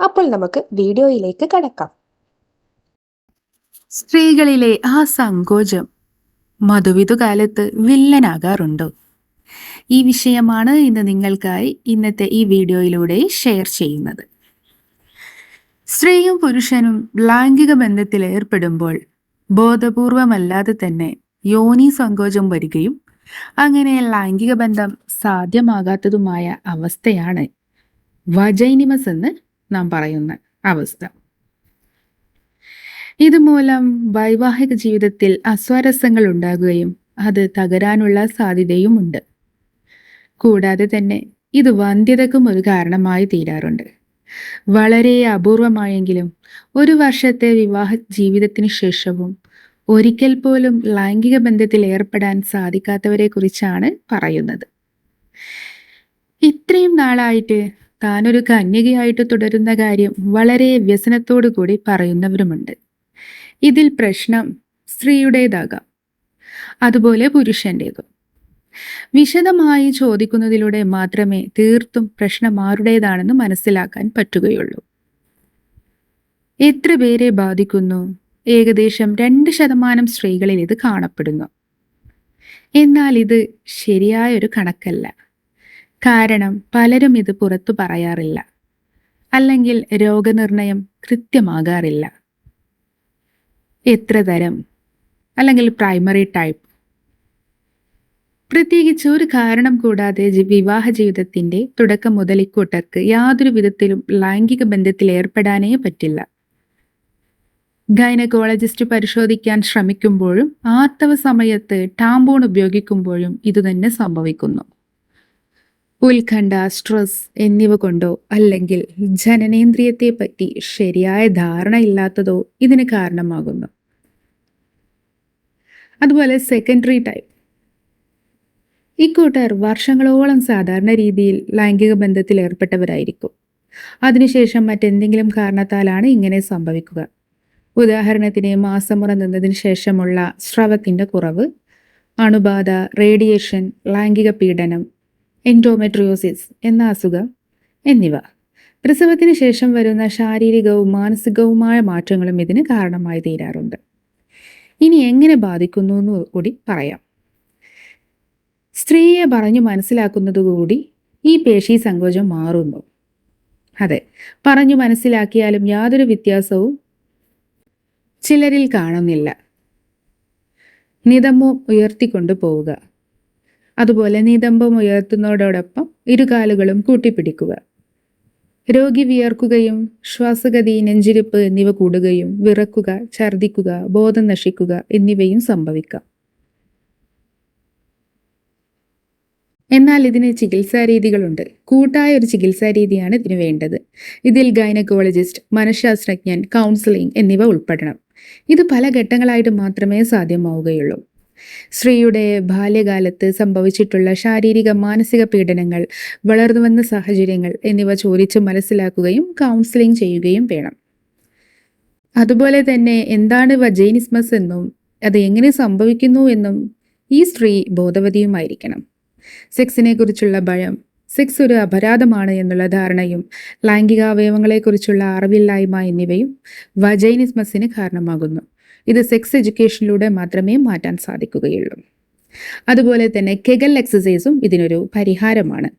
അപ്പോൾ നമുക്ക് വീഡിയോയിലേക്ക് കടക്കാം. സ്ത്രീകളിലെ ആ സങ്കോചം മധുവിധുകാലത്ത് വില്ലനാകാറുണ്ടോ. ഈ വിഷയമാണ് ഇന്ന് നിങ്ങൾക്കായി ഇന്നത്തെ ഈ വീഡിയോയിലൂടെ ഷെയർ ചെയ്യുന്നത്. സ്ത്രീയും പുരുഷനും ലൈംഗിക ബന്ധത്തിൽ ഏർപ്പെടുമ്പോൾ ബോധപൂർവമല്ലാതെ തന്നെ യോനി സങ്കോചം വരികയും അങ്ങനെ ലൈംഗിക ബന്ധം സാധ്യമാകാത്തതുമായ അവസ്ഥയാണ് വജൈനിമസ് എന്ന് നാം പറയുന്ന അവസ്ഥ. ഇതുമൂലം വൈവാഹിക ജീവിതത്തിൽ അസ്വാരസ്യങ്ങൾ ഉണ്ടാകുകയും അത് തകരാനുള്ള സാധ്യതയുമുണ്ട്. കൂടാതെ തന്നെ ഇത് വന്ധ്യതക്കും ഒരു കാരണമായി തീരാറുണ്ട്. വളരെ അപൂർവമായെങ്കിലും ഒരു വർഷത്തെ വിവാഹ ജീവിതത്തിന് ശേഷവും ഒരിക്കൽ പോലും ലൈംഗിക ബന്ധത്തിൽ ഏർപ്പെടാൻ സാധിക്കാത്തവരെ കുറിച്ചാണ് പറയുന്നത്. ഇത്രയും നാളായിട്ട് താനൊരു കന്യകയായിട്ട് തുടരുന്ന കാര്യം വളരെ വ്യസനത്തോടു കൂടി പറയുന്നവരുമുണ്ട്. ഇതിൽ പ്രശ്നം സ്ത്രീയുടേതാകാം അതുപോലെ പുരുഷന്റേതും വിശദമായി ചോദിക്കുന്നതിലൂടെ മാത്രമേ തീർത്തും പ്രശ്നം ആരുടേതാണെന്ന് മനസ്സിലാക്കാൻ പറ്റുകയുള്ളൂ. എത്ര പേരെ ബാധിക്കുന്നു? ഏകദേശം രണ്ട് ശതമാനം സ്ത്രീകളിൽ ഇത് കാണപ്പെടുന്നു. എന്നാൽ ഇത് ശരിയായ ഒരു കണക്കല്ല. കാരണം പലരും ഇത് പുറത്തു പറയാറില്ല. അല്ലെങ്കിൽ രോഗനിർണയം കൃത്യമാകാറില്ല. എത്ര തരം? അല്ലെങ്കിൽ പ്രൈമറി ടൈപ്പ് പ്രത്യേകിച്ച് ഒരു കാരണം കൂടാതെ വിവാഹ ജീവിതത്തിന്റെ തുടക്കം മുതൽ ഇക്കൂട്ടർക്ക് യാതൊരു വിധത്തിലും ലൈംഗിക ബന്ധത്തിൽ ഏർപ്പെടാനേ പറ്റില്ല. ഗൈനക്കോളജിസ്റ്റ് പരിശോധിക്കാൻ ശ്രമിക്കുമ്പോഴും ആർത്തവ സമയത്ത് ടാമ്പോൺ ഉപയോഗിക്കുമ്പോഴും ഇതുതന്നെ സംഭവിക്കുന്നു. ഉത്കണ്ഠ സ്ട്രെസ് എന്നിവ കൊണ്ടോ അല്ലെങ്കിൽ ജനനേന്ദ്രിയത്തെ പറ്റി ശരിയായ ധാരണ ഇല്ലാത്തതോ ഇതിന് കാരണമാകുന്നു. അതുപോലെ സെക്കൻഡറി ടൈപ്പ് ഇക്കൂട്ടർ വർഷങ്ങളോളം സാധാരണ രീതിയിൽ ലൈംഗിക ബന്ധത്തിൽ ഏർപ്പെട്ടവരായിരിക്കും. അതിനുശേഷം മറ്റെന്തെങ്കിലും കാരണത്താലാണ് ഇങ്ങനെ സംഭവിക്കുക. ഉദാഹരണത്തിന് മാസമുറ നിന്നതിന് ശേഷമുള്ള സ്രവത്തിന്റെ കുറവ് അണുബാധ റേഡിയേഷൻ ലൈംഗിക പീഡനം എൻഡോമെട്രിയോസിസ് എന്ന അസുഖം എന്നിവ. പ്രസവത്തിന് ശേഷം വരുന്ന ശാരീരികവും മാനസികവുമായ മാറ്റങ്ങളും ഇതിന് കാരണമായി തീരാറുണ്ട്. ഇനി എങ്ങനെ ബാധിക്കുന്നു എന്ന് കൂടി പറയാം. സ്ത്രീയെ പറഞ്ഞു മനസ്സിലാക്കുന്നതുകൂടി ഈ പേശി സങ്കോചം മാറുന്നു. അതെ പറഞ്ഞു മനസ്സിലാക്കിയാലും യാതൊരു വ്യത്യാസവും ചിലരിൽ കാണുന്നില്ല. നിതമോ ഉയർത്തിക്കൊണ്ടു പോവുക അതുപോലെ നിതമ്പം ഉയർത്തുന്നതോടൊപ്പം ഇരുകാലുകളും കൂട്ടിപ്പിടിക്കുക. രോഗി വിയർക്കുകയും ശ്വാസഗതി നെഞ്ചിരിപ്പ് എന്നിവ കൂടുകയും വിറക്കുക ഛർദിക്കുക ബോധം നശിക്കുക എന്നിവയും സംഭവിക്കാം. എന്നാൽ ഇതിന് ചികിത്സാ രീതികളുണ്ട്. കൂട്ടായ ഒരു ചികിത്സാ രീതിയാണ് ഇതിന് വേണ്ടത്. ഇതിൽ ഗൈനക്കോളജിസ്റ്റ് മനഃശാസ്ത്രജ്ഞൻ കൗൺസിലിംഗ് എന്നിവ ഉൾപ്പെടണം. ഇത് പല ഘട്ടങ്ങളായിട്ട് മാത്രമേ സാധ്യമാവുകയുള്ളൂ. സ്ത്രീയുടെ ബാല്യകാലത്ത് സംഭവിച്ചിട്ടുള്ള ശാരീരിക മാനസിക പീഡനങ്ങൾ വളർന്നുവന്ന സാഹചര്യങ്ങൾ എന്നിവ ചോദിച്ച് മനസ്സിലാക്കുകയും കൗൺസിലിംഗ് ചെയ്യുകയും വേണം. അതുപോലെ തന്നെ എന്താണ് വജൈനിസ്മസ് എന്നും അത് എങ്ങനെ സംഭവിക്കുന്നു എന്നും ഈ സ്ത്രീ ബോധവതിയുമായിരിക്കണം. സെക്സിനെ കുറിച്ചുള്ള ഭയം സെക്സ് ഒരു അപരാധമാണ് എന്നുള്ള ധാരണയും ലൈംഗികാവയവങ്ങളെക്കുറിച്ചുള്ള അറിവില്ലായ്മ എന്നിവയും വജൈനിസ്മസിന് കാരണമാകുന്നു. ഇത് സെക്സ് എഡ്യൂക്കേഷനിലൂടെ മാത്രമേ മാറ്റാൻ സാധിക്കുകയുള്ളൂ. അതുപോലെ തന്നെ കെഗൽ എക്സസൈസും ഇതിനൊരു പരിഹാരമാണ്.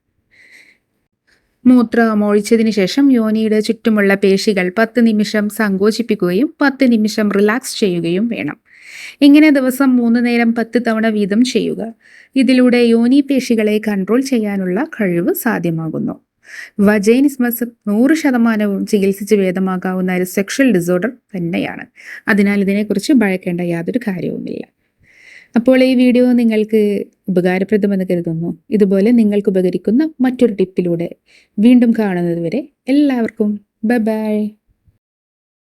മൂത്രം ഒഴിച്ചതിന് ശേഷം യോനിയുടെ ചുറ്റുമുള്ള പേശികൾ പത്ത് നിമിഷം സങ്കോചിപ്പിക്കുകയും പത്ത് നിമിഷം റിലാക്സ് ചെയ്യുകയും വേണം. ഇങ്ങനെ ദിവസം മൂന്ന് നേരം പത്ത് തവണ വീതം ചെയ്യുക. ഇതിലൂടെ യോനി പേശികളെ കൺട്രോൾ ചെയ്യാനുള്ള കഴിവ് സാധ്യമാകുന്നു. വജൈനിസ്മസ് നൂറ് ശതമാനവും ചികിത്സിച്ച് ഭേദമാകാവുന്ന ഒരു സെക്ഷൽ ഡിസോർഡർ തന്നെയാണ്. അതിനാൽ ഇതിനെക്കുറിച്ച് ഭയക്കേണ്ട യാതൊരു കാര്യവുമില്ല. അപ്പോൾ ഈ വീഡിയോ നിങ്ങൾക്ക് ഉപകാരപ്രദമെന്ന് കരുതുന്നു. ഇതുപോലെ നിങ്ങൾക്ക് ഉപകരിക്കുന്ന മറ്റൊരു ടിപ്പിലൂടെ വീണ്ടും കാണുന്നതുവരെ എല്ലാവർക്കും ബൈ ബൈ